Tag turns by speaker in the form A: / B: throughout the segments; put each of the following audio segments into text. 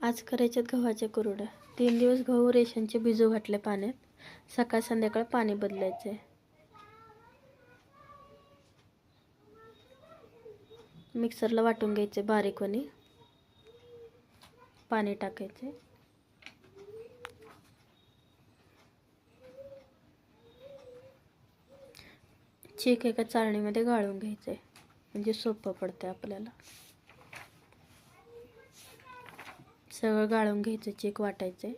A: आज करायच्यात गव्हाच्या कुरड्या तीन दिवस गहू रेशनचे भिजू घातले पाण्यात. सकाळ संध्याकाळ पाणी बदलायचे. मिक्सरला वाटून घ्यायचे बारीकवणी पाणी टाकायचे. चीक एका चाळणीमध्ये गाळून घ्यायचे. म्हणजे सोपं पडतं आपल्याला. सगळं गाळून घ्यायचं चेक वाटायचं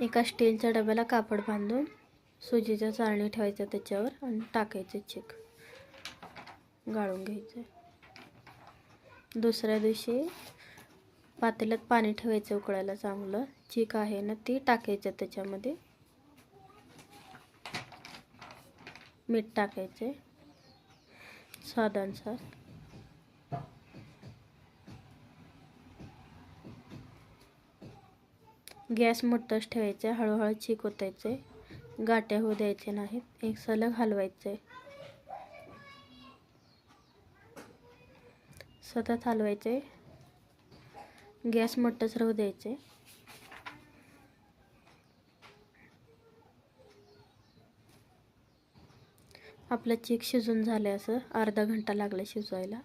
A: एका स्टीलच्या डब्याला कापड बांधून सुजीच्या चाळणी ठेवायचं त्याच्यावर आणि टाकायचं चेक. गाळून घ्यायचं. दुसऱ्या दिवशी पातेल्यात पाणी ठेवायचं उकळायला चांगलं. चीक आहे ना ती टाकायचं त्याच्यामध्ये. मीठ टाकायचे. स्वादानुसार गॅस मोठंच ठेवायचे हळूहळू चीक ओतायचे. गाट्या होऊ द्यायचे नाहीत एक सलग हलवायचे. सतत हलवायचे. गॅस मोठंच राहू द्यायचे. आपलं चीक शिजून झालं असं. अर्धा घंटा लागला शिजवायला.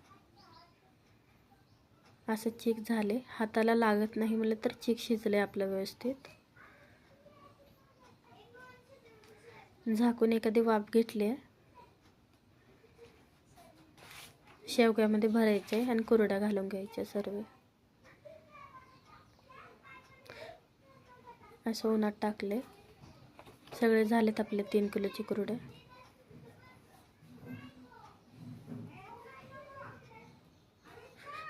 A: असं चीक झाले हाताला लागत नाही म्हटलं तर चीक शिजले आपलं व्यवस्थित. झाकून एखादी वाफ घेतली. आहे शेवग्यामध्ये भरायचे आणि कुरड्या घालून घ्यायच्या सर्व. असं उन्हात टाकले सगळे झालेत आपले तीन किलोचे कुरडे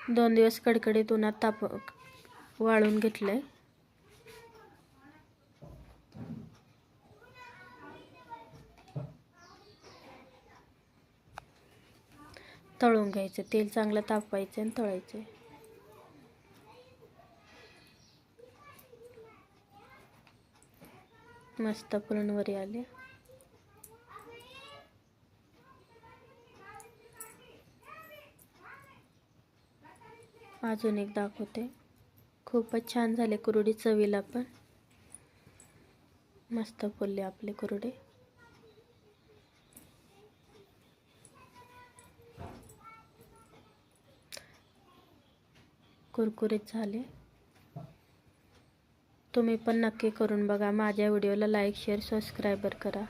A: दोन दिवस कडकडीत उन्हात ताप वाळून घेतले तळून घ्यायचं तेल चांगलं तापवायचं आणि तळायचे. मस्त पुरणवरी आले. अजून एक दाखवते. खूपच छान झाले कुरडी चवीला पण. मस्त फुलले आपले कुरडे. कुरकुरीत झाले. तुम्ही पण नक्की करून बघा. माझ्या व्हिडिओला लाईक शेअर सबस्क्रायबर करा.